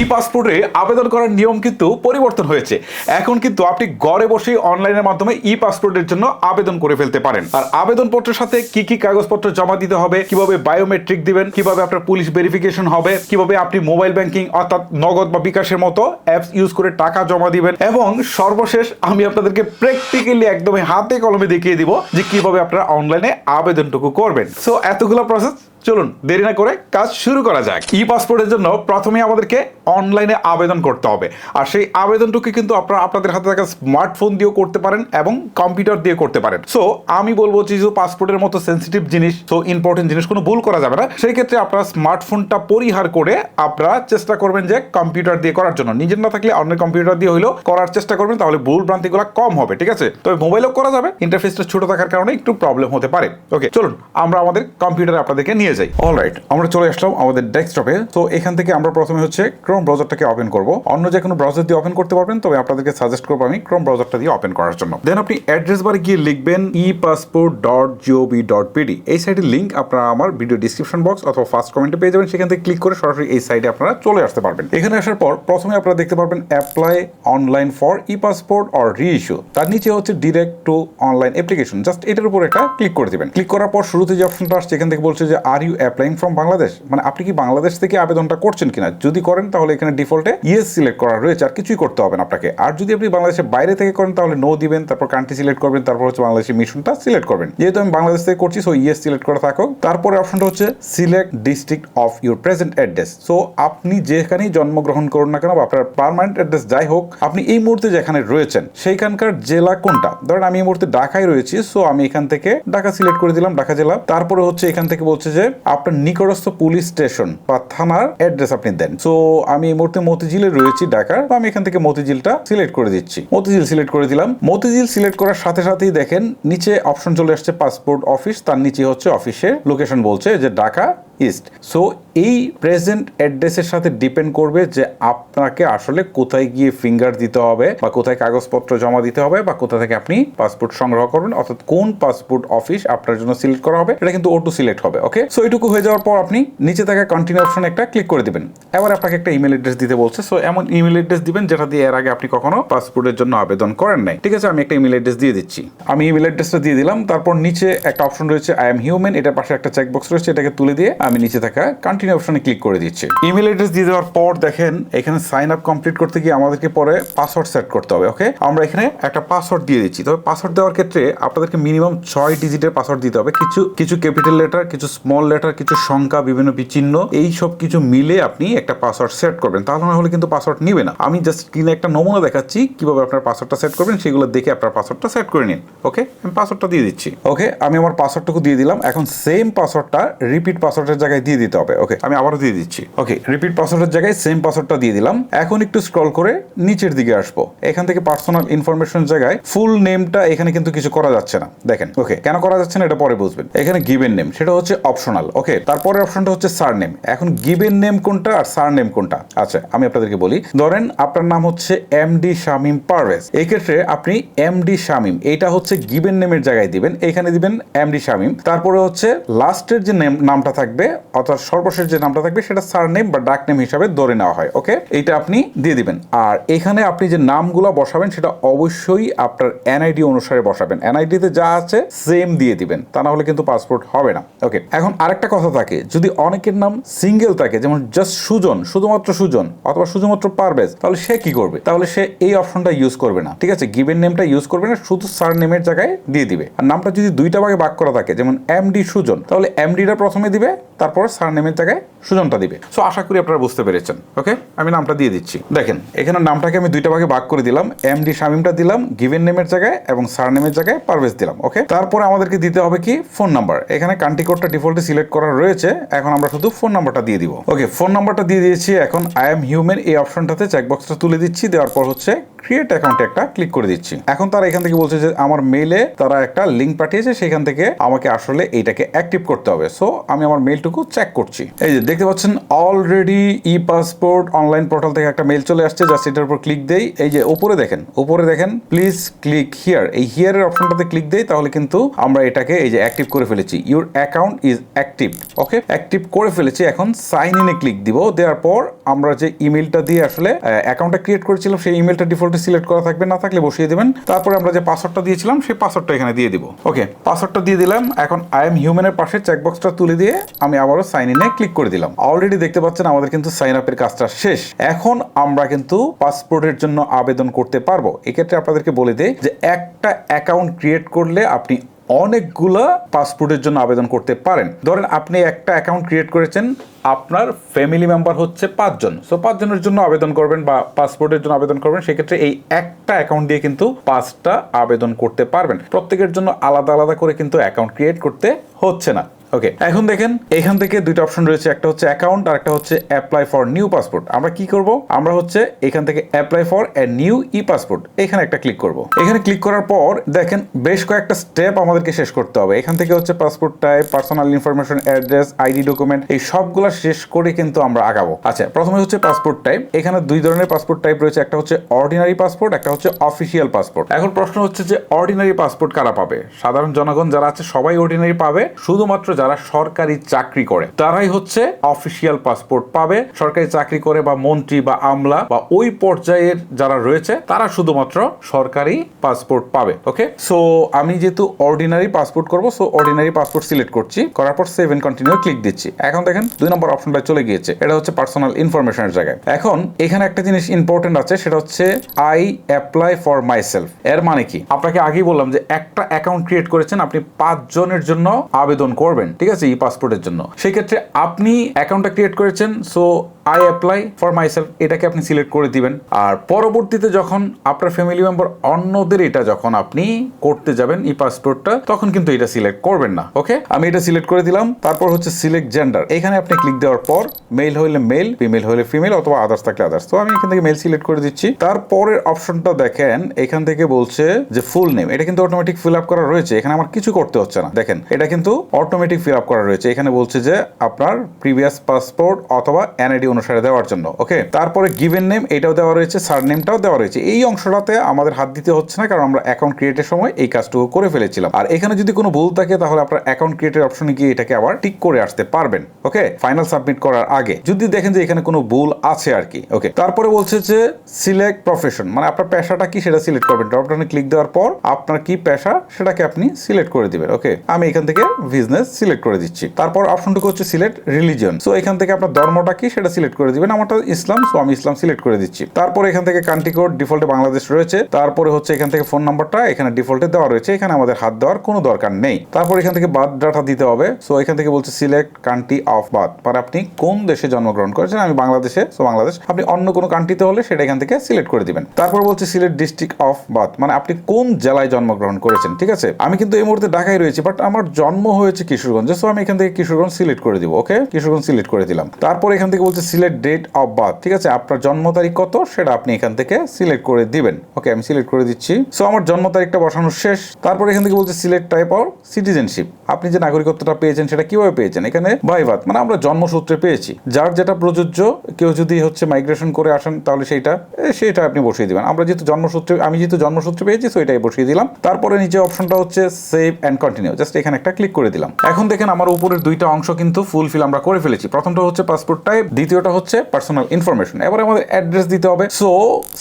ই পাসপোর্টে আবেদন করার নিয়ম কিন্তু পরিবর্তন হয়েছে। এখন কিন্তু আপনি ঘরে বসেই অনলাইনের মাধ্যমে ই পাসপোর্টের জন্য আবেদন করে ফেলতে পারেন। আর আবেদনপত্রের সাথে কি কি কাগজপত্র জমা দিতে হবে, কীভাবে বায়োমেট্রিক দিবেন, কীভাবে আপনার পুলিশ ভেরিফিকেশন হবে, কীভাবে আপনি মোবাইল ব্যাংকিং অর্থাৎ নগদ বা বিকাশের মতো অ্যাপস ইউজ করে টাকা জমা দিবেন। এবং সর্বশেষ আমি আপনাদেরকে প্র্যাকটিক্যালি একদমই হাতে কলমে দেখিয়ে দিব যে কীভাবে আপনারা অনলাইনে আবেদনটুকু করবেন। সো এতগুলো প্রসেস চলুন, দেরি না করে কাজ শুরু করা যাক। ই পাসপোর্টের জন্য প্রথমে আমাদেরকে অনলাইনে আবেদন করতে হবে। আর সেই আবেদনটুকু কিন্তু আপনারা আপনাদের হাতে থাকা স্মার্টফোন দিয়েও করতে পারেন এবং কম্পিউটার দিয়ে করতে পারেন। সো আমি বলব যে পাসপোর্টের মতো সেন্সিটিভ জিনিস সো ইম্পর্টেন্ট জিনিস, কোনো ভুল করা যাবে না। সেই ক্ষেত্রে আপনারা স্মার্টফোনটা পরিহার করে আপনারা চেষ্টা করবেন যে কম্পিউটার দিয়ে করার জন্য। নিজের না থাকলে অন্য কম্পিউটার দিয়ে হলেও করার চেষ্টা করবেন, তাহলে ভুল ভ্রান্তিগুলো কম হবে, ঠিক আছে? তবে মোবাইলেও করা যাবে ইন্টারফেসটা ছোট থাকার কারণে একটু প্রবলেম হতে পারে। ওকে চলুন, আমরা আমাদের কম্পিউটারে আপনাদেরকে নিয়ে যাই। অলরাইট আমরা চলে আসলাম আমাদের ডেস্কটপে তো এখান থেকে আমরা প্রথমে হচ্ছে ক্রোম ব্রাউজারটাকে ওপেন করব। অন্য যে কোনো ব্রাউজার দিয়ে ওপেন করতে পারবেন, তবে আপনাদেরকে সাজেস্ট করব আমি ক্রোম ব্রাউজারটা দিয়ে ওপেন করার জন্য। দেন আপনি অ্যাড্রেস বারে গিয়ে লিখবেন e passport dot gov dot bd এই সাইটের লিঙ্ক আপনারা আমার ভিডিও ডিসক্রিপশন বক্স অথবা ফার্স্ট কমেন্টে পেয়ে যাবেন। সেখান থেকে ক্লিক করে সরাসরি এই সাইটে আপনারা চলে আসতে পারবেন। এখানে আসার পর প্রথমে আপনারা দেখতে পারবেন apply online for e passport or re issue তার নিচে হচ্ছে direct to online application just এটার উপর একটা ক্লিক করে দিবেন। ক্লিক করার পর শুরুতে যে অপশনটা আসছে, এখান থেকে বলছে যে are you applying from Bangladesh মানে আপনি কি বাংলাদেশ থেকে আবেদনটা করছেন কিনা? যদি করেন, তাহলে এখানে ডিফল্টে ইয়েস সিলেক্ট করা রয়েছে, আর কিছুই করতে হবে না আপনাকে। আর যদি আপনি বাংলাদেশের বাইরে থেকে করেন, তাহলে নো দিবেন, তারপর কান্ট্রি সিলেক্ট করবেন, তারপর হচ্ছে বাংলাদেশের মিশনটা সিলেক্ট করবেন। যেহেতু আমি বাংলাদেশ থেকে করছি সো ইয়েস সিলেক্ট করা থাকুক তারপরে অপশনটা হচ্ছে select district of your present address so আপনি যেখানেই জন্মগ্রহণ করুন না কেন, বা আপনার পারমানেন্ট অ্যাড্রেস যাই হোক, আপনি এই মুহূর্তে যেখানে রয়েছেন, সেইখানকার জেলা কোনটা? ধরেন আমি এই মুহূর্তে ঢাকায় রয়েছি সো আমি এখান থেকে ঢাকা সিলেক্ট করে দিলাম, ঢাকা জেলা। তারপরে হচ্ছে এখান থেকে বলছে যে আপনার নিকটস্থ পুলিশ স্টেশন বা থানার অ্যাড্রেস আপনি দেন। সো আমি এই মুহূর্তে মতিঝিলে রয়েছি ঢাকার। তো আমি এখান থেকে মতিঝিলটা সিলেক্ট করে দিচ্ছি। মতিঝিল সিলেক্ট করে দিলাম। মতিঝিল সিলেক্ট করার সাথে সাথেই দেখেন, নিচে অপশন চলে আসছে পাসপোর্ট অফিস। তার নিচে হচ্ছে অফিসের লোকেশন বলছে যে ঢাকা ইস্ট। সো এই প্রেজেন্ট অ্যাড্রেসের সাথে ডিপেন্ড করবে যে আপনাকে আসলে কোথায় গিয়ে ফিঙ্গার দিতে হবে বা কোথায় কাগজপত্র জমা দিতে হবে বা কোথা থেকে আপনি পাসপোর্ট সংগ্রহ করবেন অর্থাৎ কোন পাসপোর্ট অফিস আপনার জন্য সিলেক্ট করা হবে, এটা কিন্তু ওটু সিলেক্ট হবে ওকে সো এটুকু হয়ে যাওয়ার পর আপনি নিচে থাকা কন্টিনিউ অপশন একটা ক্লিক করে দিবেন। এবার আপনাকে একটা ইমেল অ্যাড্রেস দিতে বলছে সো এমন ইমেল অ্যাড্রেস দিবেন যেটা দিয়ে এর আগে আপনি কখনো পাসপোর্টের জন্য আবেদন করেন নাই। ঠিক আছে, আমি একটা ইমেল অ্যাড্রেস দিয়ে দিচ্ছি। আমি ইমেল অ্যাড্রেসটা দিয়ে দিলাম, তারপর নিচে একটা অপশন রয়েছে আই এম হিউম্যান এটার পাশে একটা চেকবক্স রয়েছে, এটাকে তুলে দিয়ে আমি নিচে থাকা কন্টিনিউ অপশনে ক্লিক করে দিচ্ছি। ইমেল অ্যাড্রেস দিয়ে দেওয়ার পর দেখেন, এখানে সাইন আপ কমপ্লিট করতে গিয়ে আমাদেরকে পরে পাসওয়ার্ড সেট করতে হবে ওকে আমরা এখানে একটা পাসওয়ার্ড দিয়ে দিচ্ছি। তবে পাসওয়ার্ড দেওয়ার ক্ষেত্রে আপনাদেরকে মিনিমাম ছয় ডিজিটের পাসওয়ার্ড দিতে হবে। কিছু কিছু ক্যাপিটাল লেটার কিছু স্মল লেটার কিছু সংখ্যা, বিভিন্ন চিহ্ন এই সব কিছু মিলে আপনি একটা পাসওয়ার্ড সেট করবেন। তাহলে না হলে কিন্তু পাসওয়ার্ড নিবে না। আমি জাস্ট স্ক্রিনে একটা নমুনা দেখাচ্ছি, কীভাবে আপনার পাসওয়ার্ডটা সেট করবেন, সেগুলো দেখে আপনার পাসওয়ার্ডটা সেট করে নিন ওকে আমি পাসওয়ার্ডটা দিয়ে দিচ্ছি। ওকে আমি আমার পাসওয়ার্ডটুকু দিয়ে দিলাম। এখন সেম পাসওয়ার্ডটা রিপিট পাসওয়ার্ডের জায়গায় দিয়ে দিতে হবে ওকে আমি আবারও দিয়ে দিচ্ছি। ওকে রিপিট পাসওয়ার্ডের জায়গায় সেম পাসওয়ার্ডটা দিয়ে দিলাম। এখন একটু স্ক্রল করে নিচের দিকে আসব। এখান থেকে পার্সোনাল ইনফরমেশন জায়গায় ফুল নেমটা এখানে কিন্তু কিছু করা যাচ্ছে না। দেখেন ওকে কেন করা যাচ্ছে না এটা পরে বুঝবেন। এখানে গিভেন নেম সেটা হচ্ছে অপশনাল ওকে তারপরে অপশনটা হচ্ছে সার নেম এখন গিভেন নেম কোনটা আর সার নেম কোনটা? আচ্ছা আমি আপনাদেরকে বলি, ধরেন আপনার নাম হচ্ছে এম ডি শামিম পারভেজ এই ক্ষেত্রে আপনি এম ডি শামিম এটা হচ্ছে গিভেন নেমের জায়গায় দিবেন। এখানে দিবেন এম ডি শামিম তারপরে হচ্ছে লাস্টের যে নেম নামটা থাকবে, অর্থাৎ সর্বশেষ যে নামটা থাকবে সেটা সার নেম বা ডাক নেম হিসাবে ধরে নেওয়া হয় ওকে এইটা আপনি দিয়ে দিবেন। আর এখানে আপনি যে নামগুলো বসাবেন সেটা অবশ্যই আপনার এনআইডি অনুসারে বসাবেন। এনআইডিতে যা আছে সেম দিয়ে দিবেন। তা না হলে কিন্তু পাসপোর্ট হবে না ওকে এখন আরেকটা কথা থাকে, যদি অনেকের নাম সিঙ্গেল থাকে, যেমন জাস্ট সুজন, শুধুমাত্র সুজন অথবা শুধুমাত্র পারভেজ, তাহলে সে কি করবে? তাহলে সে এই অপশনটা ইউজ করবে না, ঠিক আছে? গিভেন নেমটা ইউজ করবে না, শুধু সার নেমের জায়গায় দিয়ে দিবে। আর নামটা যদি দুইটা ভাগে ভাগ করা থাকে, যেমন এমডি সুজন, তাহলে এমডিটা প্রথমে দিবে, তারপর সার নেমের জায়গায় সুজনটা দিবে। সো আশা করি আপনারা বুঝতে পেরেছেন। ওকে আমি নামটা দিয়ে দিচ্ছি। দেখেন, এখানে নামটাকে আমি দুইটা ভাগে ভাগ করে দিলাম। এম ডি শামিমটা দিলাম গিভেন নেমের জায়গায় এবং সার নেমের জায়গায় পারভেজ দিলাম। ওকে তারপরে আমাদেরকে দিতে হবে কি? ফোন নাম্বার এখানে কান্ট্রি কোডটা ডিফল্টে সিলেক্ট করা রয়েছে। এখন আমরা শুধু ফোন নাম্বারটা দিয়ে দিব। ওকে ফোন নাম্বারটা দিয়ে দিয়েছি। এখন আই এম হিউম্যান এই অপশনটাতে চেকবক্সটা তুলে দিচ্ছি। দেওয়ার পর হচ্ছে ক্রিয়েট অ্যাকাউন্টে একটা ক্লিক করে দিচ্ছি। এখন তারা এখান থেকে বলছে যে, আমার মেইলে তারা একটা লিঙ্ক পাঠিয়েছে। সেখান থেকে আমাকে আসলে এইটাকে অ্যাক্টিভ করতে হবে। সো আমি আমার মেইল মেলটুকু চেক করছি। এই যে দেখতে পাচ্ছেন already e passport online portal থেকে একটা মেল চলে আসছে জাস্ট এটার উপর ক্লিক দেই। এই যে উপরে দেখেন উপরে দেখেন প্লিজ ক্লিক হিয়ার এই হিয়ারের অপশনটাতে ক্লিক দেই, তাহলে কিন্তু আমরা এটাকে এই যে অ্যাক্টিভ করে ফেলেছি। Your account is active okay active করে ফেলেছি, এখন সাইন ইনে ক্লিক দিব। দেওয়ার পর আমরা যে ইমেলটা দিয়ে আসলে অ্যাকাউন্টটা ক্রিয়েট করেছিলাম, সেই ইমেলটা ডিফল্টে সিলেক্ট করা থাকবে, না থাকলে বসিয়ে দেবেন। তারপরে আমরা যে পাসওয়ার্ডটা দিয়েছিলাম, সেই পাসওয়ার্ডটা এখানে দিয়ে দিব ওকে পাসওয়ার্ডটা দিয়ে দিলাম, এখন আই এম হিউম্যানের পাশে চেকবক্সটা তুলে দিয়ে আমি আবারও সাইন ইনে ক্লিক করে দিলাম। অলরেডি দেখতে পাচ্ছেন আমাদের কিন্তু সাইন আপের কাজটা শেষ। এখন আমরা কিন্তু পাসপোর্টের জন্য আবেদন করতে পারব। এক্ষেত্রে আপনাদেরকে বলে দেই যে একটা অ্যাকাউন্ট ক্রিয়েট করলে আপনি অনেকগুলা পাসপোর্টের জন্য আবেদন করতে পারেন। ধরেন আপনি একটা অ্যাকাউন্ট ক্রিয়েট করেছেন, আপনার ফ্যামিলি মেম্বার হচ্ছে পাঁচজন। সো পাঁচজনের জন্য আবেদন করবেন বা পাসপোর্টের জন্য আবেদন করবেন, সেক্ষেত্রে এই একটা অ্যাকাউন্ট দিয়ে কিন্তু পাঁচটা আবেদন করতে পারবেন। প্রত্যেকের জন্য আলাদা আলাদা করে কিন্তু অ্যাকাউন্ট ক্রিয়েট করতে হচ্ছে না। ওকে এখন দেখেন, এখান থেকে দুইটা অপশন রয়েছে, একটা হচ্ছে অ্যাকাউন্ট আর একটা হচ্ছে অ্যাপ্লাই ফর নিউ পাসপোর্ট আমরা কি করব? আমরা হচ্ছে এখান থেকে apply for a new e passport এখানে একটা ক্লিক করব। এখানে ক্লিক করার পর দেখেন, বেশ কয়েকটা স্টেপ আমাদেরকে শেষ করতে হবে। এখান থেকে হচ্ছে passport type personal information address ID document এই সবগুলো শেষ করে কিন্তু আমরা আগাবো। আচ্ছা প্রথমে হচ্ছে পাসপোর্ট টাইপ এখানে দুই ধরনের পাসপোর্ট টাইপ রয়েছে, একটা হচ্ছে অর্ডিনারি পাসপোর্ট একটা হচ্ছে অফিসিয়াল পাসপোর্ট এখন প্রশ্ন হচ্ছে যে অর্ডিনারি পাসপোর্ট কারা পাবে? সাধারণ জনগণ যারা আছে, সবাই অর্ডিনারি পাবে? শুধুমাত্র যারা সরকারি চাকরি করে, তারাই হচ্ছে অফিসিয়াল পাসপোর্ট পাবে। সরকারি চাকরি করে বা মন্ত্রী বা আমলা বা ওই পর্যায়ের যারা রয়েছে, তারা শুধুমাত্র সরকারি পাসপোর্ট পাবে ওকে সো আমি যেহেতু অর্ডিনারি পাসপোর্ট করব সো অর্ডিনারি পাসপোর্ট সিলেক্ট করছি। করার পর সেভ কন্টিনিউ ক্লিক দিচ্ছি। এখন দেখেন, দুই নম্বর অপশনটা চলে গিয়েছে। এটা হচ্ছে পার্সোনাল ইনফরমেশনের জায়গায়। এখন, এখানে একটা জিনিস ইম্পর্টেন্ট আছে, সেটা হচ্ছে I apply for myself এর মানে কি? আপনাকে আগেই বললাম যে একটা অ্যাকাউন্ট ক্রিয়েট করেছেন, আপনি পাঁচ জনের জন্য আবেদন করবেন। ঠিক আছে ই পাসপোর্টের জন্য। সেক্ষেত্রে আপনি অ্যাকাউন্টটা ক্রিয়েট করেছেন so I apply for myself এটাকে আপনি সিলেক্ট করে দিবেন। আর পরবর্তীতে যখন আপনার ফ্যামিলি মেম্বার অন্যদের এটা যখন আপনি করতে যাবেন ই পাসপোর্টটা তখন কিন্তু এটা সিলেক্ট করবেন না ওকে আমি এটা সিলেক্ট করে দিলাম, তারপর হচ্ছে সিলেক্ট জেন্ডার এখানে আপনি ক্লিক দেওয়ার পর মেল হইলে মেল ফিমেল হইলে ফিমেল অথবা আদার্স থাকলে আদার্স তো আমি এখান থেকে মেল সিলেক্ট করে দিচ্ছি। তারপরের অপশনটা দেখেন, এখান থেকে বলছে যে ফুল নেম এটা কিন্তু অটোমেটিক ফিল আপ করা রয়েছে। এখানে আমার কিছু করতে হচ্ছে না। দেখেন, এটা কিন্তু অটোমেটিক ফিল আপ করা রয়েছে। এখানে বলছে যে আপনার প্রিভিয়াস পাসপোর্ট অথবা এনআইডি অনুসারে দেওয়ার জন্য ওকে তারপরে গিভেন নেম এটাও দেওয়া রয়েছে সার নেমটাও দেওয়া রয়েছে। এই অংশটাতে আমাদের হাত দিতে হচ্ছে না, কারণ আমরা অ্যাকাউন্ট ক্রিয়েটের সময় এই কাজটুকু করে ফেলেছিলাম। আর এখানে যদি কোনো ভুল থাকে, তাহলে আপনার অ্যাকাউন্ট ক্রিয়েটের অপশনে গিয়ে এটাকে আবার টিক করে আসতে পারবেন ওকে ফাইনাল সাবমিট করার আগে। যদি দেখেন যে এখানে কোনো ভুল আছে আর কি ওকে তারপরে বলছে যে সিলেক্ট প্রফেশন মানে আপনার পেশাটা কি সেটা সিলেক্ট করবেন। ড্রপডাউনে ক্লিক দেওয়ার পর আপনার কি পেশা সেটাকে আপনি সিলেক্ট করে দিবেন ওকে আমি এখান থেকে বিজনেস সিলেক্ট করে দিচ্ছি। তারপর অপশনটুকু হচ্ছে সিলেক্ট রিলিজন সো এখান থেকে আপনার ধর্মটা কি সেটা সিলেক্ট করে দিবেন। আমারটা ইসলাম সো আমি ইসলাম সিলেক্ট করে দিচ্ছি। তারপর এখান থেকে কান্ট্রি কোড ডিফল্টে বাংলাদেশ রয়েছে। তারপরে হচ্ছে এখান থেকে ফোন নাম্বারটা এখানে ডিফল্টে দেওয়া রয়েছে। এখানে আমাদের হাত দেওয়ার কোনো দরকার নেই। তারপর এখান থেকে বার্থ ডাটা দিতে হবে। সো এখান থেকে বলছে সিলেক্ট কান্ট্রি অফ বার্থ মানে আপনি কোন দেশে জন্মগ্রহণ করেছেন? আমি বাংলাদেশে সো বাংলাদেশ। আপনি অন্য কোনো কান্ট্রিতে হলে সেটা এখান থেকে সিলেক্ট করে দিবেন। তারপর বলছে সিলেক্ট ডিস্ট্রিক্ট অফ বার্থ মানে আপনি কোন জেলায় জন্মগ্রহণ করেছেন? ঠিক আছে? আমি কিন্তু এই মুহূর্তে ঢাকায় রয়েছি বাট আমার জন্ম হয়েছে কিশোরগঞ্জে। সো আমি এখান থেকে কিশোরগঞ্জ সিলেক্ট করে দিব ওকে কিশোরগঞ্জ সিলেক্ট করে দিলাম। তারপর এখান থেকে বলছে সিলেক্ট ডেট অফ বার্থ, ঠিক আছে? আপনার জন্ম তারিখ কত? সেটা আপনি এখান থেকে সিলেক্ট করে দিবেন। ওকে, আমি সিলেক্ট করে দিচ্ছি। সো আমার জন্ম তারিখটা বসানো শেষ। তারপর এখান থেকে বলছে সিলেক্ট টাইপ অর সিটিজেনশিপ। আপনি যে নাগরিকত্বটা পেয়েছেন, সেটা কীভাবে পেয়েছেন? এখানে ভাইভাত মানে আমরা জন্মসূত্রে পেয়েছি। যার যেটা প্রযোজ্য, কেউ যদি হচ্ছে মাইগ্রেশন করে আসেন, তাহলে সেইটা সেটা আপনি বসিয়ে দিবেন। আমরা যেহেতু জন্মসূত্রে, আমি যেহেতু জন্মসূত্রে পেয়েছি সো এটাই বসিয়ে দিলাম। তারপরে নিচে অপশনটা হচ্ছে সেভ অ্যান্ড কন্টিনিউ জাস্ট এখানে একটা ক্লিক করে দিলাম। এখন দেখেন আমার উপরের দুইটা অংশ কিন্তু ফুলফিল আমরা করে ফেলেছি। প্রথমটা হচ্ছে পাসপোর্ট টাইপ দ্বিতীয়টা হচ্ছে পার্সোনাল ইনফরমেশন এবার আমাদের অ্যাড্রেস দিতে হবে। সো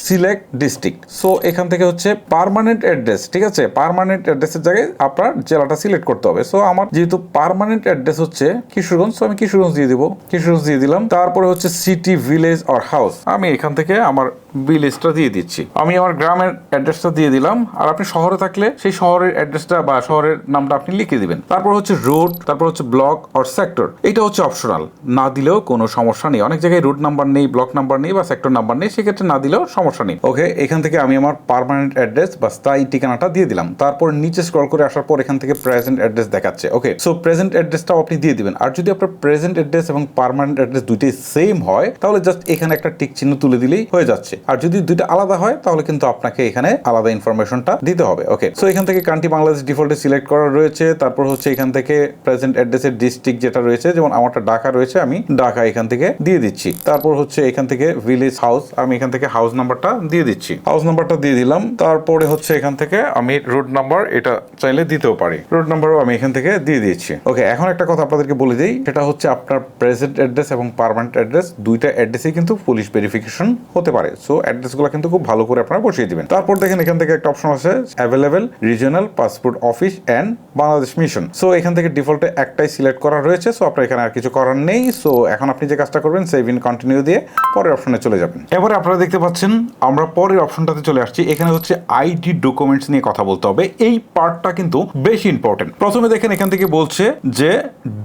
সিলেক্ট ডিস্ট্রিক্ট সো এখান থেকে হচ্ছে পারমানেন্ট অ্যাড্রেস ঠিক আছে? পারমানেন্ট অ্যাড্রেসের জায়গায় আপনার জেলাটা সিলেক্ট করতে হবে। সো আমার যেহেতু পারমানেন্ট অ্যাড্রেস হচ্ছে কিশোরগঞ্জ সো আমি কিশোরগঞ্জ দিয়ে দিব। কিশোরগঞ্জ দিয়ে দিলাম। তারপরে হচ্ছে সিটি ভিলেজ অর হাউস আমি এখান থেকে আমার ভিলেজটা দিয়ে দিচ্ছি। আমি আমার গ্রামের অ্যাড্রেসটা দিয়ে দিলাম, আর আপনি শহরে থাকলে সেই শহরের অ্যাড্রেসটা বা শহরের নামটা আপনি লিখে দিবেন। তারপর হচ্ছে রোড, তারপর হচ্ছে ব্লক অর সেক্টর। এটা হচ্ছে অপশনাল। না দিলেও কোনো সমস্যা নেই। অনেক জায়গায় রুট নাম্বার নেই, ব্লক নাম্বার নেই বা সেক্টর নাম্বার নেই, সেক্ষেত্রে না দিলেও সমস্যা নেই। ওকে, এখান থেকে আমি আমার পারমানেন্ট অ্যাড্রেস বা স্থায়ী ঠিকানাটা দিয়ে দিলাম। তারপর নিচে স্ক্রল করে আসার পর এখান থেকে প্রেজেন্ট অ্যাড্রেস দেখাচ্ছে। ওকে, সো প্রেজেন্ট অ্যাড্রেসটাও আপনি দিয়ে দিবেন। আর যদি আপনার প্রেজেন্ট অ্যাড্রেস এবং পারমানেন্ট অ্যাড্রেস দুইটাই সেম হয়, তাহলে জাস্ট এখানে একটা টিক চিহ্ন তুলে দিলেই হয়ে যাচ্ছে। আর যদি দুইটা আলাদা হয়, তাহলে কিন্তু আপনাকে এখানে আলাদা ইনফরমেশনটা দিতে হবে। ওকে সো এখান থেকে কান্ট্রি বাংলাদেশ ডিফল্টে সিলেক্ট করা রয়েছে। তারপর হচ্ছে এখান থেকে প্রেজেন্ট অ্যাড্রেসের ডিস্ট্রিক্ট যেটা রয়েছে, যেমন আমারটা ঢাকা রয়েছে, আমি ঢাকা এখান থেকে দিয়ে দিচ্ছি। তারপর হচ্ছে এখান থেকে ভিলেজ হাউস আমি এখান থেকে হাউস নাম্বারটা দিয়ে দিচ্ছি। হাউস নাম্বারটা দিয়ে দিলাম। তারপরে হচ্ছে এখান থেকে আমি রোড নাম্বার এটা চাইলে দিতেও পারি। রোড নাম্বারও আমি এখান থেকে দিয়ে দিচ্ছি। ওকে এখন একটা কথা আপনাদেরকে বলে দিই, সেটা হচ্ছে আপনার প্রেজেন্ট অ্যাড্রেস এবং পারমানেন্ট অ্যাড্রেস দুইটা অ্যাড্রেসেই কিন্তু পুলিশ ভেরিফিকেশন হতে পারে। সো অ্যাড্রেসগুলো কিন্তু খুব ভালো করে আপনারা বসিয়ে দিবেন। তারপর দেখেন এখান থেকে একটা অপশন আছে available regional passport office and Bangladesh mission so এখান থেকে ডিফল্টে একটাই সিলেক্ট করা রয়েছে সো আপনার এখানে আর কিছু করার নেই। সো এখন আপনি যে কাজটা করবেন সেভ ইন কন্টিনিউ দিয়ে পরের অপশনে চলে যাবেন। এবারে আপনারা দেখতে পাচ্ছেন, আমরা পরের অপশনটাতে চলে আসছি। এখানে হচ্ছে আইডি ডকুমেন্টস নিয়ে কথা বলতে হবে। এই পার্টটা কিন্তু বেশি ইম্পর্টেন্ট প্রথমে দেখেন এখান থেকে বলছে যে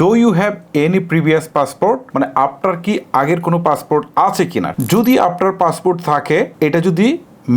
do you have any previous passport মানে আপনার কি আগের কোনো পাসপোর্ট আছে কিনা? যদি আপনার পাসপোর্ট থাকে এটা যদি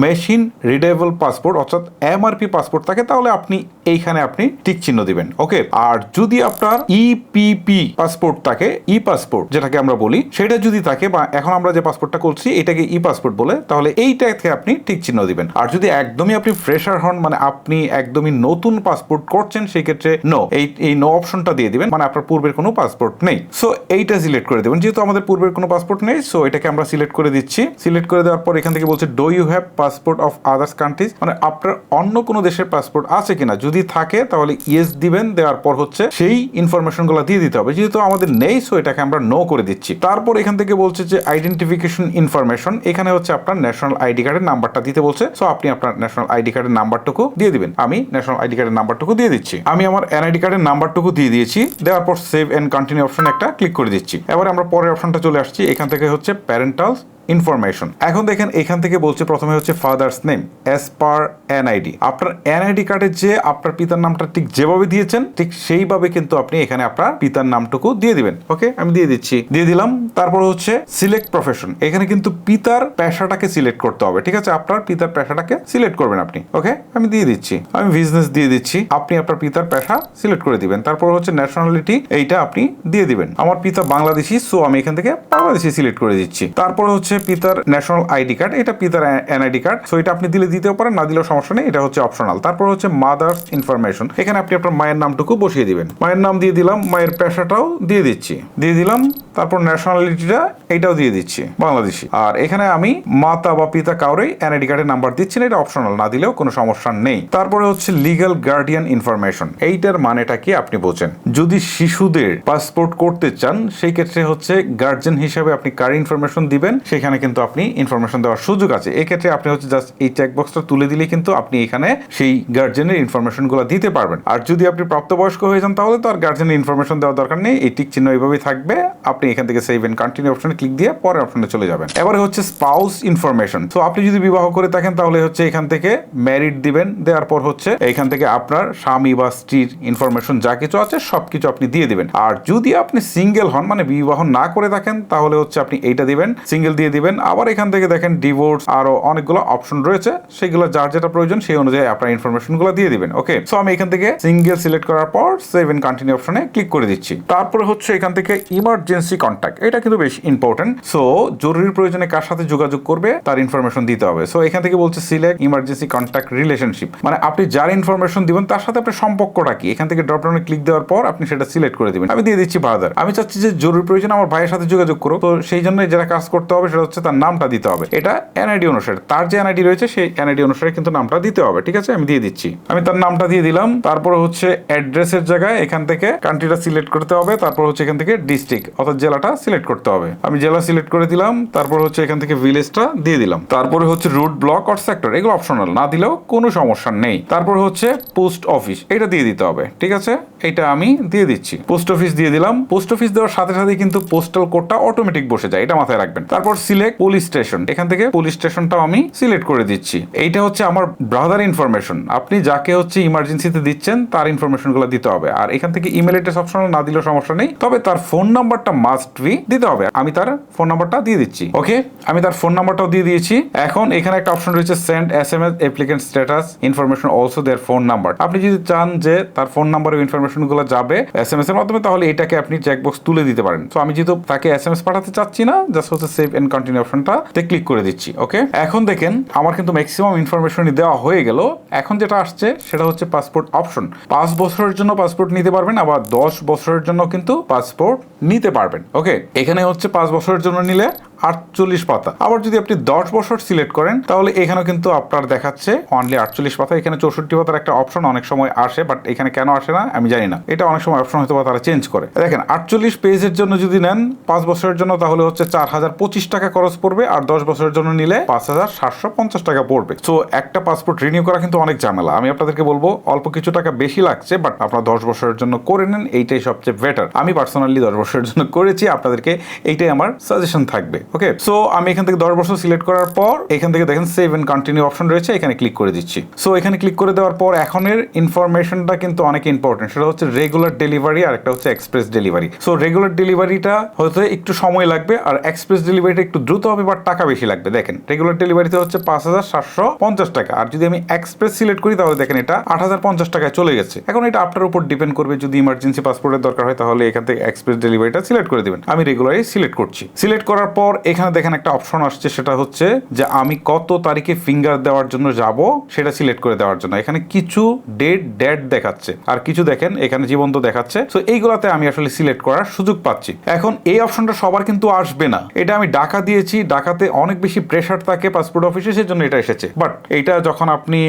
মেশিন রিডেবল পাসপোর্ট অর্থাৎ এমআরপি পাসপোর্ট থাকে, তাহলে আপনি এইখানে আপনি টিক চিহ্ন দিবেন ওকে আর যদি আপনার ইপিপি পাসপোর্ট থাকে ই পাসপোর্ট যেটাকে আমরা বলি, সেটা যদি থাকে বা এখন আমরা যে পাসপোর্টটা করছি এটাকে ই পাসপোর্ট বলে, তাহলে এইটাকে আপনি টিক চিহ্ন দিবেন। আর যদি একদমই আপনি ফ্রেশার হন মানে আপনি একদমই নতুন পাসপোর্ট করছেন, সেই ক্ষেত্রে নো এই এই নো অপশনটা দিয়ে দিবেন মানে আপনার পূর্বের কোনো পাসপোর্ট নেই। সো এইটা সিলেক্ট করে দেবেন, যেহেতু আমাদের পূর্বের কোনো পাসপোর্ট নেই সো এটাকে আমরা সিলেক্ট করে দিচ্ছি। সিলেক্ট করে দেওয়ার পর এখান থেকে বলছে do you have passport of others countries মানে আপনার অন্য কোনো দেশের পাসপোর্ট আছে কিনা, যদি থাকে, তাহলে ইয়েস দিবেন, দেওয়ার পর হচ্ছে সেই ইনফরমেশনগুলো দিয়ে দিতে হবে। যেহেতু আমাদের নেই সো এটাকে আমরা নো করে দিচ্ছি। তারপর এখান থেকে বলছে যে আইডেন্টিফিকেশন ইনফরমেশন এখানে হচ্ছে আপনার ন্যাশনাল আইডি কার্ডের নাম্বারটা দিতে বলছে। সো আপনি আপনার ন্যাশনাল আইডি কার্ডের নাম্বারটুকু দিয়ে দিবেন। আমি ন্যাশনাল আইডি কার্ডের নাম্বারটুকু দিয়ে দিচ্ছি। আমি আমার এনআইডি কার্ডের নাম্বারটুকু দিয়ে দিয়েছি। দেওয়ার পর সেভ এন্ড কন্টিনিউ অপশন একটা ক্লিক করে দিচ্ছি। এবার আমরা পরের অপশনটা চলে আসছি। এখান থেকে হচ্ছে প্যারেন্টাল ইনফরমেশন এখন দেখেন এখান থেকে বলছে প্রথমে হচ্ছে father's name as per NID আপনার এনআইডি কার্ডে যে আপনার পিতার নামটা ঠিক যেভাবে দিয়েছেন, ঠিক সেইভাবে কিন্তু আপনি এখানে আপনার পিতার নামটুকু দিয়ে দিবেন। ওকে আমি দিয়ে দিচ্ছি। দিয়ে দিলাম। তারপর হচ্ছে সিলেক্ট প্রফেশন এখানে কিন্তু পিতার পেশাটাকে সিলেক্ট করতে হবে। ঠিক আছে? আপনার পিতার পেশাটাকে সিলেক্ট করবেন আপনি। ওকে আমি দিয়ে দিচ্ছি। আমি বিজনেস দিয়ে দিচ্ছি। আপনি আপনার পিতার পেশা সিলেক্ট করে দিবেন। তারপর হচ্ছে ন্যাশনালিটি এইটা আপনি দিয়ে দিবেন। আমার পিতা বাংলাদেশি সো আমি এখান থেকে বাংলাদেশি সিলেক্ট করে দিচ্ছি। তারপর হচ্ছে পিতার ন্যাশনাল আইডি কার্ড এটা পিতার এনআইডি কার্ড সো এটা আপনি দিলে দিতেও পারেন, না দিলেও সমস্যা নেই, এটা হচ্ছে অপশনাল তারপর হচ্ছে মাদার্স ইনফরমেশন এখানে আপনি আপনার মায়ের নামটুকু বসিয়ে দিবেন। মায়ের নাম দিয়ে দিলাম, মায়ের পেশাটাও দিয়ে দিচ্ছি। দিয়ে দিলাম, তারপর ন্যাশনালিটিটা এইটাও দিয়ে দিচ্ছি, বাংলাদেশি। আর এখানে আমি মাতা বা পিতা কাউরেই এনআইডি কার্ডের নাম্বার দিচ্ছি না, এটা অপশনাল না দিলেও কোনো সমস্যা নেই। তারপরে হচ্ছে লিগ্যাল গার্ডিয়ান ইনফরমেশন এইটার মানেটা কি আপনি বোঝেন? যদি শিশুদের পাসপোর্ট করতে চান সেই ক্ষেত্রে হচ্ছে গার্জেন হিসাবে আপনি কার ইনফরমেশন দিবেন, সেখানে কিন্তু আপনি ইনফরমেশন দেওয়ার সুযোগ আছে। এক্ষেত্রে আপনি হচ্ছে জাস্ট এই চেকবক্সটা তুলে দিলে কিন্তু আপনি এখানে সেই গার্জেনের ইনফরমেশনগুলো দিতে পারবেন। আর যদি আপনি প্রাপ্তবয়স্ক হয়ে যান, তাহলে তো আর গার্জেনের ইনফরমেশন দেওয়ার দরকার নেই। এই টিক চিহ্ন এইভাবেই থাকবে। আপনি এখান থেকে সেভ এন্ড কন্টিনিউ অপশনে ক্লিক দিয়ে পরের অপশনে চলে যাবেন। এবারে হচ্ছে স্পাউস ইনফরমেশন তো আপনি যদি বিবাহ করে থাকেন, তাহলে হচ্ছে এখান থেকে ম্যারিড দিবেন। দেওয়ার পর হচ্ছে এখান থেকে আপনার স্বামী বা স্ত্রীর ইনফরমেশন যা কিছু আছে সবকিছু আপনি দিয়ে দিবেন। আর যদি আপনি সিঙ্গেল হন মানে বিবাহ না করে থাকেন, তাহলে হচ্ছে আপনি এইটা দিবেন, সিঙ্গেল দিয়ে দিবেন। আবার এখান থেকে দেখেন ডিভোর্স আরও অনেকগুলো অপশন রয়েছে। সেগুলো যার যেটা প্রয়োজন, সেই অনুযায়ী আপনার ইনফরমেশনগুলো দিয়ে দিবেন, ওকে? সো আমি এখান থেকে সিঙ্গেল সিলেক্ট করার পর সেভ এন্ড কন্টিনিউ অপশনে ক্লিক করে দিচ্ছি। তারপরে হচ্ছে এখান থেকে ইমার্জেন্সি কন্ট্যাক্ট এটা কিন্তু বেশ ইম্পর্টেন্ট। সো জরুরি প্রয়োজনে কার সাথে যোগাযোগ করবে, তার ইনফরমেশন দিতে হবে। সো এখান থেকে বলছে সিলেক্ট ইমার্জেন্সি কন্ট্যাক্ট রিলেশনশিপ। মানে আপনি যার ইনফরমেশন দিবেন, তার সাথে আপনার সম্পর্কটা কি? এখান থেকে ড্রপডাউনে ক্লিক দেওয়ার পর আপনি সেটা সিলেক্ট করে দিবেন। আমি দিয়ে দিচ্ছি ব্রাদার আমি চাচ্ছি যে জরুরি প্রয়োজন আমার ভাইয়ের সাথে যোগাযোগ করো তো সেই জন্য যেটা কাজ করতে হবে সেটা হচ্ছে তার নামটা দিতে হবে। এটা এনআইডি অনুসারে। তার যে এনআইডি রয়েছে সেই এনআইডি অনুসারে কিন্তু নামটা দিতে হবে। ঠিক আছে? আমি দিয়ে দিচ্ছি। আমি তার নামটা দিয়ে দিলাম। তারপর হচ্ছে অ্যাড্রেসের জায়গায় এখান থেকে কান্ট্রিটা সিলেক্ট করতে হবে। তারপর হচ্ছে এখান থেকে ডিস্ট্রিক্ট অর্থাৎ জেলাটা সিলেক্ট করতে হবে। আমি জেলা সিলেক্ট করে দিলাম। তারপর হচ্ছে এখান থেকে ভিলেজটা দিয়ে দিলাম। তারপরে হচ্ছে রুট ব্লক অর সেক্টর এগুলো অপশনাল না দিলেও কোনো সমস্যা নেই। তারপর হচ্ছে পোস্ট অফিস এটা দিয়ে দিতে হবে। ঠিক আছে? এটা আমি দিয়ে দিচ্ছি। পোস্ট অফিস দিয়ে দিলাম। পোস্ট অফিস দেওয়ার সাথে সাথে কিন্তু পোস্টাল কোডটা অটোমেটিক বসে যায়। এটা মাথায় রাখবেন। তারপর সিলেক্ট পুলিশ স্টেশন এখান থেকে পুলিশ স্টেশনটাও আমি সিলেক্ট করে দিচ্ছি। এইটা হচ্ছে আমার ব্রাদার ইনফরমেশন আপনি যাকে হচ্ছে ইমার্জেন্সিতে দিচ্ছেন, তার ইনফরমেশনগুলো দিতে হবে। আর এখান থেকে ইমেল অ্যাড্রেস অপশন না দিলেও সমস্যা নেই। তবে তার ফোন নাম্বারটা মাস্ট বি দিতে হবে। আমি তার ফোন নাম্বারটা দিয়ে দিচ্ছি। ওকে আমি তার ফোন নাম্বারটাও দিয়ে দিয়েছি। এখন এখানে একটা অপশন রয়েছে send S M S applicant status information also their phone number আপনি যদি চান যে তার ফোন নাম্বারের ইনফরমেশনগুলো যাবে এস এম এস এর মাধ্যমে, তাহলে এটাকে আপনি চেকবক্স তুলে দিতে পারেন। তো আমি যেহেতু তাকে এস এম এস পাঠাতে চাচ্ছি না জাস্ট হচ্ছে সেভ এন্ড কন্টিনিউ অপশনটা ক্লিক করে দিচ্ছি ওকে এখন দেখেন, আমার কিন্তু ম্যাক্সিমাম ইনফরমেশনই দেওয়া হয়ে গেল। এখন যেটা আসছে, সেটা হচ্ছে পাসপোর্ট অপশন পাঁচ বছরের জন্য পাসপোর্ট নিতে পারবেন, আবার দশ বছরের জন্য কিন্তু পাসপোর্ট নিতে পারবেন ওকে এখানে হচ্ছে পাঁচ বছরের জন্য নিলে আটচল্লিশ পাতা। আবার যদি আপনি দশ বছর সিলেক্ট করেন, তাহলে এখানেও কিন্তু আপনার দেখাচ্ছে অনলি আটচল্লিশ পাতা। এখানে চৌষট্টি পাতার একটা অপশন অনেক সময় আসে বাট এখানে কেন আসে না, আমি জানি না। এটা অনেক সময় অপশন হয়তো তারা চেঞ্জ করে। দেখেন, আটচল্লিশ পেজের জন্য যদি নেন, পাঁচ বছরের জন্য তাহলে হচ্ছে চার হাজার পঁচিশ টাকা খরচ পড়বে, আর দশ বছরের জন্য নিলে পাঁচ হাজার সাতশো পঞ্চাশ টাকা পড়বে। তো একটা পাসপোর্ট রিনিউ করা কিন্তু অনেক ঝামেলা। আমি আপনাদেরকে বলব, অল্প কিছু টাকা বেশি লাগছে বাট আপনারা দশ বছরের জন্য করে নেন, এইটাই সবচেয়ে বেটার আমি পার্সোনালি দশ বছরের জন্য করেছি, আপনাদেরকে এইটাই আমার সাজেশন থাকবে। ওকে সো আমি এখান থেকে দশ বছর সিলেক্ট করার পর, এখান থেকে দেখেন সেভ এন্ড কন্টিনিউ অপশন রয়েছে, এখানে ক্লিক করে দিচ্ছি। সো এখানে ক্লিক করে দেওয়ার পর এখনের ইনফরমেশনটা কিন্তু অনেক ইম্পর্টেন্ট সেটা হচ্ছে রেগুলার ডেলিভারি আর একটা হচ্ছে এক্সপ্রেস ডেলিভারি সো রেগুলার ডেলিভারিটা হতে একটু সময় লাগবে আর এক্সপ্রেস ডেলিভারিটা একটু দ্রুত হবে বাট টাকা বেশি লাগবে। দেখেন রেগুলার ডেলিভারিতে হচ্ছে পাঁচ হাজার সাতশো পঞ্চাশ টাকা। আর যদি আমি এক্সপ্রেস সিলেক্ট করি, তাহলে দেখেন এটা আট হাজার পঞ্চাশ টাকায় চলে গেছে। এখন এটা আপনার উপর ডিপেন্ড করবে, যদি ইমার্জেন্সি পাসপোর্টের দরকার হয়, তাহলে এখান থেকে এক্সপ্রেস ডেলিভারিটা সিলেক্ট করে দেবেন। আমি রেগুলারই সিলেক্ট করছি। সিলেক্ট করার পর এখানে দেখেন একটা অপশন আসছে, সেটা হচ্ছে যে আমি কত তারিখে ফিঙ্গার দেওয়ার জন্য যাব সেটা সিলেক্ট করে দেওয়ার জন্য। এখানে কিছু ডেট ডেট দেখাচ্ছে। আর কিছু দেখেন, এখানে জীবন্ত দেখাচ্ছে। তো এইগুলাতে আমি আসলে সিলেক্ট করার সুযোগ পাচ্ছি। এখন এই অপশনটা সবার কিন্তু আসবে না। এটা আমি ডাকা দিয়েছি ডাকাতে অনেক বেশি প্রেশার থাকে পাসপোর্ট অফিসে সেজন্য এটা এসেছে। বাট এটা যখন আপনি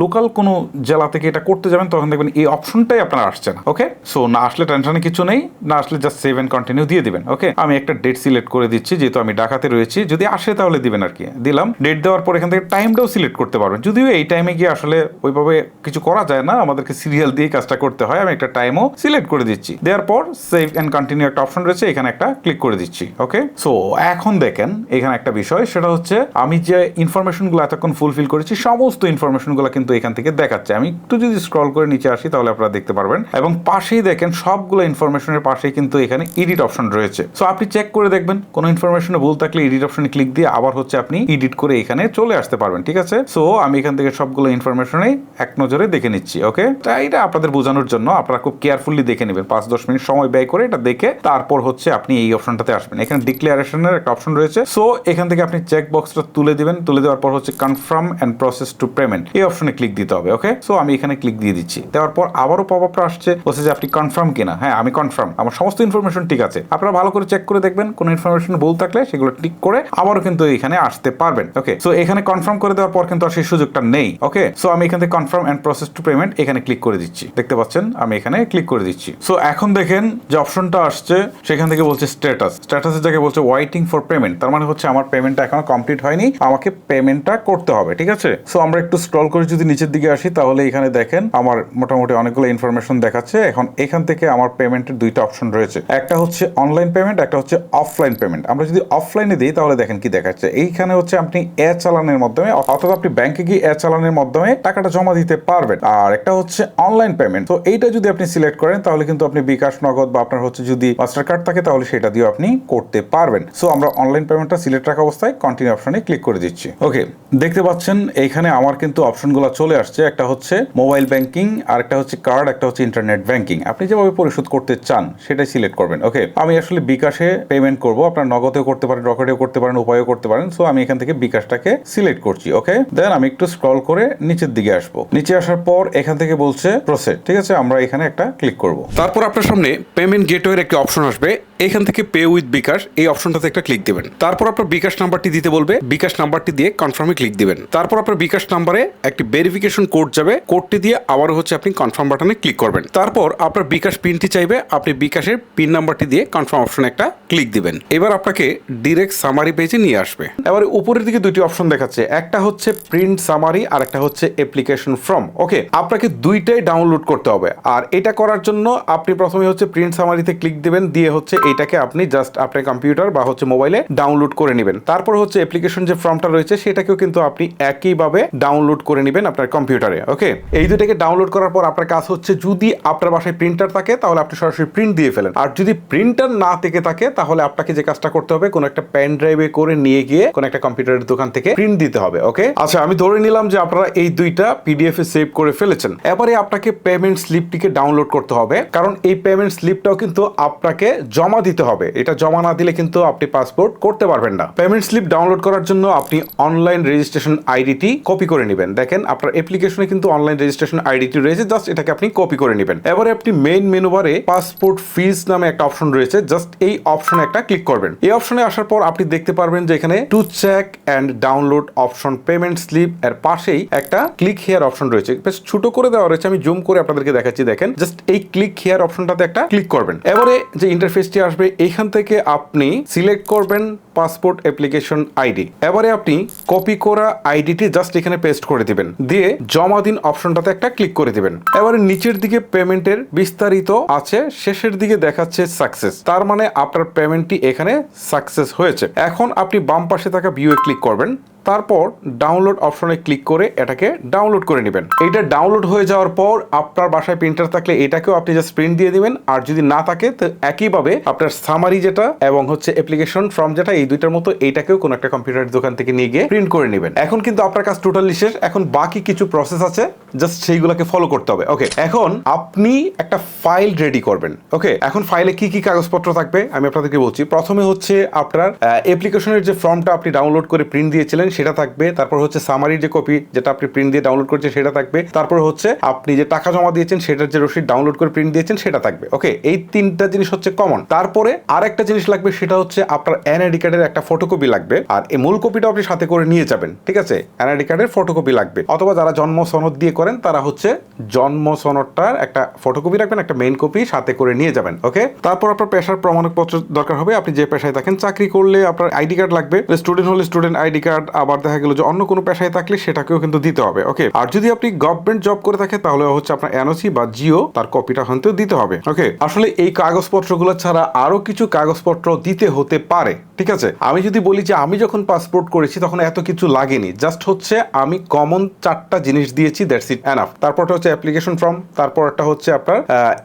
লোকাল কোনো জেলা থেকে এটা করতে যাবেন, তখন দেখবেন এই অপশনটাই আপনার আসছে না। ওকে সো না আসলে টেনশনে কিছু নেই, না আসলে জাস্ট সেভ কন্টিনিউ দিয়ে দিবেন। ওকে আমি একটা ডেট সিলেক্ট করে দিচ্ছি, যেহেতু আমি ডাকাতে রয়েছি, যদি আসে তাহলে দিবেন আর কি। দিলাম ডেট দেওয়ার পর এখান থেকে টাইমটাও সিলেক্ট করতে পারবেন। যদিও এই টাইমে গিয়ে আসলে ওইভাবে কিছু করা যায় না, আমাদেরকে সিরিয়াল দিয়ে কাজটা করতে হয়। আমি একটা টাইমও সিলেক্ট করে দিচ্ছি। দেওয়ার পর সেভ অ্যান্ড কন্টিনিউ একটা অপশন রয়েছে, এখানে একটা ক্লিক করে দিচ্ছি ওকে সো এখন দেখেন, এখানে একটা বিষয়, সেটা হচ্ছে আমি যে ইনফরমেশনগুলো এতক্ষণ ফুলফিল করেছি, সমস্ত ইনফরমেশনগুলো কিন্তু এখান থেকে দেখাচ্ছে। আমি একটু যদি স্ক্রল করে নিচে আসি, তাহলে আপনারা দেখতে পারবেন। এবং পাশেই দেখেন, সবগুলো ইনফরমেশনের পাশেই কিন্তু এখানে এডিট অপশন রয়েছে। সো আপনি চেক করে দেখবেন, কোনো ইনফরমেশনে ভুল থাকলে এডিট অপশনে ক্লিক দিয়ে আবার হচ্ছে আপনি এডিট করে এখানে চলে আসতে পারবেন, ঠিক আছে? সো আমি এখান থেকে সবগুলো ইনফরমেশনে এক নজরে দেখে নিচ্ছি ওকে তাই এটা আপনাদের বোঝানোর জন্য আপনারা খুব কেয়ারফুলি দেখে নেবেন। পাঁচ দশ মিনিট সময় ব্যয় করে এটা দেখে তারপর হচ্ছে আপনি এই অপশনটাতে আসবেন। এখানে ডিক্লারেশনের একটা অপশন রয়েছে। সো এখান থেকে আপনি চেক বক্সটা তুলে দিবেন। তুলে দেওয়ার পর হচ্ছে confirm and process to payment এই অপশনে ক্লিক দিতে হবে ওকে সো আমি এখানে ক্লিক দিয়ে দিচ্ছি। দেওয়ার পর আবারও পপ আপটা আসছে। বলছে যে আপনি কনফার্ম কিনা? হ্যাঁ আমি কনফার্ম আমার সমস্ত ইনফরমেশন ঠিক আছে। আপনারা ভালো করে চেক করে দেখবেন। কোনো ইনফরমেশন ভুল থাকলে সেগুলো ক্লিক করে আবারও কিন্তু এখানে আসতে পারবেন ওকে সো এখানে কনফার্ম করে দেওয়ার পর কিন্তু আর সেই সুযোগটা নেই ওকে সো আমি এখান থেকে confirm and process to payment এখানে ক্লিক করে দিচ্ছি। দেখতে পাচ্ছেন, আমি এখানে ক্লিক করে দিচ্ছি। সো এখন দেখেন যে অপশনটা আসছে, সেখান থেকে বলছে স্ট্যাটাস স্ট্যাটাসের জায়গায় বলছে ওয়াইটিং ফর পেমেন্ট তার মানে হচ্ছে আমার পেমেন্টটা এখনও কমপ্লিট হয়নি, আমাকে পেমেন্টটা করতে হবে, ঠিক আছে? সো আমরা একটু স্ক্রল করে, যদি নিচের দিকে আসি, তাহলে এখানে দেখেন আমার মোটামুটি অনেকগুলো ইনফরমেশন দেখাচ্ছে। এখন এখান থেকে আমার পেমেন্টের দুইটা অপশন রয়েছে। একটা হচ্ছে অনলাইন পেমেন্ট একটা হচ্ছে অফলাইন পেমেন্ট আমরা যদি অফলাইনে দিই, তাহলে দেখেন কি দেখাচ্ছে। এইখানে হচ্ছে আপনি এ চালানের মাধ্যমে, অর্থাৎ আপনি ব্যাংকে গিয়ে এ চালানের মাধ্যমে টাকাটা জমা দিতে পারবেন। আর একটা হচ্ছে অনলাইন পেমেন্ট তো এইটা যদি আপনি সিলেক্ট করেন, তাহলে কিন্তু আপনি বিকাশ নগদ বা আপনার হচ্ছে যদি মাস্টার কার্ড থাকে, তাহলে সেটা দিয়ে আপনি করতে পারবেন। সো আমরা অনলাইন পেমেন্টটা সিলেক্ট রাখা অবস্থায় কন্টিনিউ অপশনে ক্লিক করে দিচ্ছি। ওকে দেখতে পাচ্ছেন, এইখানে আমার কিন্তু অপশনগুলো চলে আসছে। একটা হচ্ছে মোবাইল ব্যাংকিং আর একটা হচ্ছে কার্ড একটা হচ্ছে ইন্টারনেট ব্যাংকিং আপনি যেভাবে পরিশোধ করতে চান, সেটাই সিলেক্ট করবেন। ওকে আমি আসলে বিকাশে পেমেন্ট করব, আপনার নগদেও করতে পারেন, রকেটেও করতে পারেন, উপায়ও করতে পারেন। সো আমি এখান থেকে বিকাশটাকে সিলেক্ট করছি ওকে দেন আমি একটু স্ক্রল করে নিচের দিকে আসব। নিচে আসার পর এখান থেকে বলছে প্রসেস ঠিক আছে? আমরা এখানে একটা ক্লিক করব। তারপর আপনার সামনে পেমেন্ট গেটওয়ের একটি অপশন আসবে। এখান থেকে পে উইথ বিকাশ, এই অপশনটাতে একটা ক্লিক দিবেন। তারপর আপনার বিকাশ নাম্বারটি দিতে বলবে, বিকাশ নাম্বারটি দিয়ে কনফার্মে ক্লিক দিবেন। তারপর আপনার বিকাশ নাম্বারে একটি ভেরিফিকেশন কোড যাবে কোডটি দিয়ে আবারও হচ্ছে আপনি কনফার্ম বাটনে ক্লিক করবেন। তারপর আপনার বিকাশ পিনটি চাইবে, আপনি বিকাশের পিন নাম্বারটি দিয়ে কনফার্ম অপশনে একটা ক্লিক দিবেন। এবার আপনাকে ডিরেক্ট সামারি পেজে নিয়ে আসবে। এবারে উপরের দিকে দুটি অপশন দেখাচ্ছে। একটা হচ্ছে প্রিন্ট সামারি আর একটা হচ্ছে অ্যাপ্লিকেশন ফর্ম ওকে আপনাকে দুইটাই ডাউনলোড করতে হবে। আর এটা করার জন্য আপনি প্রথমে হচ্ছে প্রিন্ট সামারিতে ক্লিক দিবেন, দিয়ে হচ্ছে এই এইটাকে আপনি জাস্ট আপনার কম্পিউটার বা হচ্ছে মোবাইলে ডাউনলোড করে নেবেন। তারপর হচ্ছে অ্যাপ্লিকেশন যে ফর্মটা রয়েছে, সেটাকেও কিন্তু আপনি একইভাবে ডাউনলোড করে নেবেন আপনার কম্পিউটারে ওকে এই দুটাকে ডাউনলোড করার পর আপনার কাজ হচ্ছে যদি আপনার বাসায় প্রিন্টার থাকে, তাহলে আপনি সরাসরি প্রিন্ট দিয়ে ফেলেন। আর যদি প্রিন্টার না থেকে থাকে, তাহলে আপনাকে যে কাজটা করতে হবে, কোনো একটা পেন ড্রাইভে করে নিয়ে গিয়ে কোনো একটা কম্পিউটারের দোকান থেকে প্রিন্ট দিতে হবে ওকে আচ্ছা আমি ধরে নিলাম যে আপনারা এই দুইটা পিডিএফ এ সেভ করে ফেলেছেন। এবারে আপনাকে পেমেন্ট স্লিপটিকে ডাউনলোড করতে হবে, কারণ এই পেমেন্ট স্লিপটাও কিন্তু আপনাকে জমা দিতে হবে। এটা জমা না দিলে কিন্তু আপনি পাসপোর্ট করতে পারবেন না। পেমেন্ট স্লিপ ডাউনলোড করার জন্য আপনি অনলাইন রেজিস্ট্রেশন আইডিটি কপি করে নেবেন। দেখেন, আপনার অ্যাপ্লিকেশনে কিন্তু অনলাইন রেজিস্ট্রেশন আইডিটি রয়েছে। জাস্ট এটাকে আপনি কপি করে নেবেন। এবারে আপনি মেইন মেনু বারে পাসপোর্ট ফিজ নামে একটা অপশন রয়েছে। জাস্ট এই অপশনে একটা ক্লিক করবেন। এই অপশনে আসার পর আপনি দেখতে পারবেন যে এখানে to check and download option payment slip এর পাশেই একটা ক্লিক হেয়ার অপশন রয়েছে। বেশ ছোট করে দেওয়া রয়েছে। আমি জুম করে আপনাদেরকে দেখাচ্ছি। দেখেন জাস্ট এই ক্লিক হেয়ার অপশনটাতে একটা ক্লিক করবেন। এবারে যে ইন্টারফেসটি আসবে এইখান থেকে আপনি সিলেক্ট করবেন পাসপোর্ট অ্যাপ্লিকেশন আইডি। এবারে আপনি কপি করা আইডিটি জাস্ট এখানে পেস্ট করে দিবেন। দিয়ে জমা দিন অপশনটাতে একটা ক্লিক করে দিবেন। এবারে নিচের দিকে পেমেন্টের বিস্তারিত আছে, শেষের দিকে দেখাচ্ছে সাকসেস। তার মানে আপনার পেমেন্টটি এখানে সাকসেস হয়েছে। এখন আপনি বাম পাশে থাকা ভিউয়ে ক্লিক করবেন। তারপর ডাউনলোড অপশনে ক্লিক করে এটাকে ডাউনলোড করে নেবেন। এইটা ডাউনলোড হয়ে যাওয়ার পর আপনার বাসায় প্রিন্টার থাকলে এটাকেও আপনি জাস্ট প্রিন্ট দিয়ে দিবেন। আর যদি না থাকে, তো একইভাবে আপনার সামারি যেটা এবং হচ্ছে অ্যাপ্লিকেশন ফর্ম যেটা, এই দুইটার মতো এইটাকেও কোনো একটা কম্পিউটার দোকান থেকে নিয়ে গিয়ে প্রিন্ট করে নেবেন। এখন কিন্তু আপনার কাজ টোটালি শেষ। এখন বাকি কিছু প্রসেস আছে জাস্ট সেইগুলোকে ফলো করতে হবে। ওকে এখন আপনি একটা ফাইল রেডি করবেন। ওকে এখন ফাইলে কি কি কাগজপত্র থাকবে? আমি আপনাদেরকে বলছি। প্রথমে হচ্ছে আপনার অ্যাপ্লিকেশনের যে ফর্মটা আপনি ডাউনলোড করে প্রিন্ট দিয়েছিলেন সেটা থাকবে। তারপর হচ্ছে সামারির যে কপি যেটা আপনি প্রিন্ট দিয়ে ডাউনলোড করেছেন সেটা থাকবে। তারপর হচ্ছে আপনি যে টাকা জমা দিয়েছেন সেটার যে রসিদ ডাউনলোড করে প্রিন্ট দিয়েছেন সেটা থাকবে। ওকে এই তিনটা জিনিস হচ্ছে কমন তারপরে আরেকটা জিনিস লাগবে সেটা হচ্ছে আপনার এনআইডি কার্ডের একটা ফটোকপি লাগবে। আর এই মূল কপিটা আপনি সাথে করে নিয়ে যাবেন। ঠিক আছে? এনআইডি কার্ডের ফটোকপি লাগবে। অথবা যারা জন্ম সনদ দিয়ে করেন, তারা হচ্ছে জন্ম সনদটার একটা ফটোকপি রাখবেন, একটা মেইন কপি সাথে করে নিয়ে যাবেন। ওকে তারপর আপনার পেশার প্রমাণপত্র দরকার হবে। আপনি যে পেশায় থাকেন, চাকরি করলে আপনার আইডি কার্ড লাগবে। স্টুডেন্ট হলে স্টুডেন্ট আইডি কার্ড আবার দেখা গেল যে অন্য কোনো পেশায় থাকলে সেটাকেও কিন্তু দিতে হবে ওকে আর যদি আপনি গভর্নমেন্ট জব করে থাকেন তাহলে হচ্ছে আপনার এনওসি বা জিও তার কপিটা হয়তো দিতে হবে ওকে আসলে এই কাগজপত্রগুলো ছাড়া আরও কিছু কাগজপত্র দিতে হতে পারে, ঠিক আছে? আমি যদি বলি যে আমি যখন পাসপোর্ট করেছি, তখন এত কিছু লাগেনি। জাস্ট হচ্ছে আমি কমন চারটা জিনিস দিয়েছি দ্যাটস ইট এনাফ তারপরটা হচ্ছে অ্যাপ্লিকেশন ফর্ম তারপরটা হচ্ছে আপনার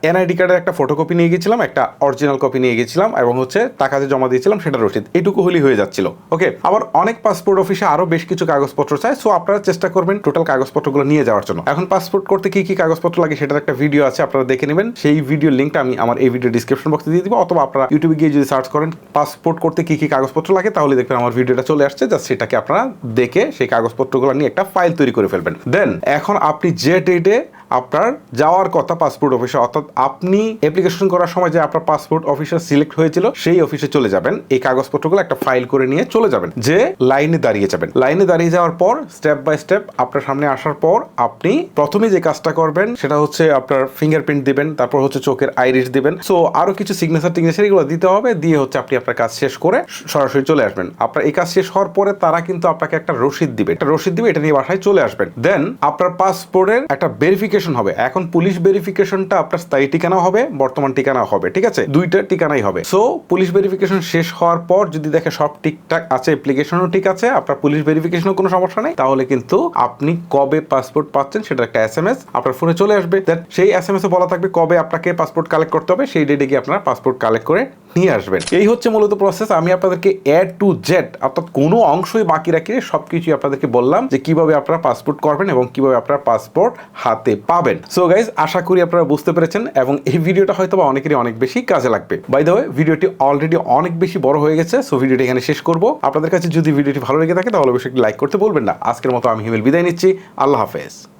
এনআইডি কার্ডের একটা ফটোকপি নিয়ে গেছিলাম, একটা অরিজিনাল কপি নিয়ে গেছিলাম, এবং হচ্ছে টাকা যে জমা দিয়েছিলাম, সেটা রসিদ। এটুকু হলেই হয়ে যাচ্ছিল ওকে আবার অনেক পাসপোর্ট অফিসে আরও বেশ কিছু কাগজপত্র চায় সো আপনারা চেষ্টা করবেন টোটাল কাগজপত্রগুলো নিয়ে যাওয়ার জন্য। এখন পাসপোর্ট করতে কি কি কাগজপত্র লাগে সেটার একটা ভিডিও আছে, আপনারা দেখে নেবেন। সেই ভিডিও লিঙ্কটা আমি আমার এই ভিডিও ডিসক্রিপশন বক্সে দিয়ে দিব, অথবা আপনারা ইউটিউবে গিয়ে যদি সার্চ করেন পাসপোর্ট করতে কি কি কাগজপত্র লাগে, তাহলে দেখবেন আমার ভিডিওটা চলে আসছে। জাস্ট সেটাকে আপনারা দেখে সেই কাগজপত্রগুলো নিয়ে একটা ফাইল তৈরি করে ফেলবেন। দেন এখন আপনি যে ডেটে আপনার যাওয়ার কথা পাসপোর্ট অফিসে অর্থাৎ আপনি অ্যাপ্লিকেশন করার সময় যে আপনার পাসপোর্ট অফিসার সিলেক্ট হয়েছিল, সেই অফিসে চলে যাবেন। এই কাগজপত্রগুলো একটা ফাইল করে নিয়ে চলে যাবেন। যে লাইনে দাঁড়িয়ে যাবেন। লাইনে দাঁড়িয়ে যাওয়ার পর স্টেপ বাই স্টেপ আপনার সামনে আসার পর আপনি প্রথমে যে কাজটা করবেন, সেটা হচ্ছে আপনার ফিঙ্গারপ্রিন্ট দিবেন, তারপর হচ্ছে চোখের আইরিশ দিবেন। সো আরও কিছু সিগনেচার টিগনেচার এগুলো দিতে হবে, দিয়ে হচ্ছে আপনি আপনার কাজ শেষ করে সরাসরি চলে আসবেন। আপনার এই কাজ শেষ হওয়ার পরে তারা কিন্তু আপনাকে একটা রসিদ দিবে। একটা রসিদ দিবে, এটা নিয়ে বাসায় চলে আসবেন। দেন আপনার পাসপোর্টের একটা ভেরিফিকেশন হবে। এখন পুলিশ ভেরিফিকেশনটা আপনার স্থায়ী ঠিকানা হবে, বর্তমান ঠিকানা হবে, ঠিক আছে? দুইটা ঠিকানাই হবে। সো পুলিশ ভেরিফিকেশন শেষ হওয়ার পর যদি দেখে সব ঠিকঠাক আছে অ্যাপ্লিকেশনও ঠিক আছে, আপনার পুলিশ ভেরিফিকেশনও কোনো সমস্যা নেই। তাহলে কিন্তু আপনি কবে পাসপোর্ট পাচ্ছেন সেটা একটা এস এম এস আপনার ফোনে চলে আসবে। সেই এস এম এস এ বলা থাকবে কবে আপনাকে পাসপোর্ট কালেক্ট করতে হবে। সেই ডেটে গিয়ে আপনার পাসপোর্ট কালেক্ট করে নিয়ে আসবেন। এই হচ্ছে মূলত প্রসেস আমি আপনাদেরকে এ টু জেড অর্থাৎ কোনো অংশই বাকি রাখি সবকিছু আপনাদেরকে বললাম যে কীভাবে আপনারা পাসপোর্ট করবেন এবং কীভাবে আপনারা পাসপোর্ট হাতে পাবেন। সো গাইজ আশা করি আপনারা বুঝতে পেরেছেন এবং এই ভিডিওটা হয়তো বা অনেকেরই অনেক বেশি কাজে লাগবে। বাই দ্য ভিডিওটি অলরেডি অনেক বেশি বড় হয়ে গেছে সো ভিডিওটি এখানে শেষ করব। আপনাদের কাছে যদি ভিডিওটি ভালো লেগে থাকে, তাহলে অবশ্যই লাইক করতে বলবেন না। আজকের মতো আমি হিমেল বিদায় নিচ্ছি। আল্লাহ হাফেজ।